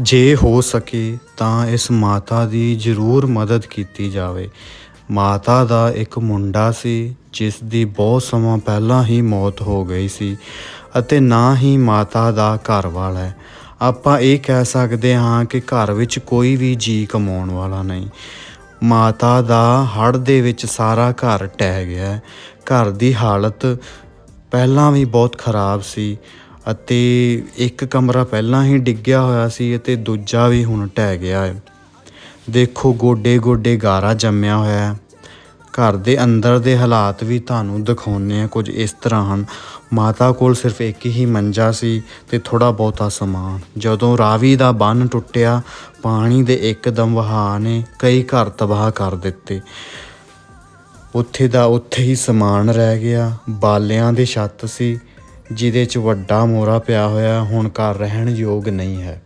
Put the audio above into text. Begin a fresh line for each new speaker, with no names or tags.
ਜੇ ਹੋ ਸਕੇ ਤਾਂ ਇਸ ਮਾਤਾ ਦੀ ਜ਼ਰੂਰ ਮਦਦ ਕੀਤੀ ਜਾਵੇ। ਮਾਤਾ ਦਾ ਇੱਕ ਮੁੰਡਾ ਸੀ, ਜਿਸ ਦੀ ਬਹੁਤ ਸਮਾਂ ਪਹਿਲਾਂ ਹੀ ਮੌਤ ਹੋ ਗਈ ਸੀ ਅਤੇ ਨਾ ਹੀ ਮਾਤਾ ਦਾ ਘਰ ਵਾਲਾ ਹੈ। ਆਪਾਂ ਇਹ ਕਹਿ ਸਕਦੇ ਹਾਂ ਕਿ ਘਰ ਵਿੱਚ ਕੋਈ ਵੀ ਜੀ ਕਮਾਉਣ ਵਾਲਾ ਨਹੀਂ। ਮਾਤਾ ਦਾ ਹੜ੍ਹ ਦੇ ਵਿੱਚ ਸਾਰਾ ਘਰ ਟਹਿ ਗਿਆ। ਘਰ ਦੀ ਹਾਲਤ ਪਹਿਲਾਂ ਵੀ ਬਹੁਤ ਖਰਾਬ ਸੀ। ਅਤੇ ਇੱਕ ਕਮਰਾ ਪਹਿਲਾਂ ਹੀ ਡਿੱਗਿਆ ਹੋਇਆ ਸੀ ਅਤੇ ਦੂਜਾ ਵੀ ਹੁਣ ਢਹਿ ਗਿਆ ਹੈ। ਦੇਖੋ ਗੋਡੇ ਗੋਡੇ ਗਾਰਾ ਜੰਮਿਆ ਹੋਇਆ ਹੈ। ਘਰ ਦੇ ਅੰਦਰ ਦੇ ਹਾਲਾਤ ਵੀ ਤੁਹਾਨੂੰ ਦਿਖਾਉਂਦੇ ਆ ਕੁਝ ਇਸ ਤਰ੍ਹਾਂ ਹਨ। ਮਾਤਾ ਕੋਲ ਸਿਰਫ ਇੱਕ ਹੀ ਮੰਜਾ ਸੀ ਤੇ ਥੋੜਾ ਬਹੁਤਾ ਸਮਾਨ। ਜਦੋਂ ਰਾਵੀ ਦਾ ਬੰਨ ਟੁੱਟਿਆ, ਪਾਣੀ ਦੇ ਇੱਕਦਮ ਵਹਾਅ ਨੇ ਕਈ ਘਰ ਤਬਾਹ ਕਰ ਦਿੱਤੇ। ਉੱਥੇ ਦਾ ਉੱਥੇ ਹੀ ਸਮਾਨ ਰਹਿ ਗਿਆ। ਬਾਲਿਆਂ ਦੀ ਛੱਤ ਸੀ। ਜਿਹਦੇ 'ਚ ਵੱਡਾ ਮੋਰਾ ਪਿਆ ਹੋਇਆ ਹੁਣ ਘਰ ਰਹਿਣ ਯੋਗ ਨਹੀਂ ਹੈ।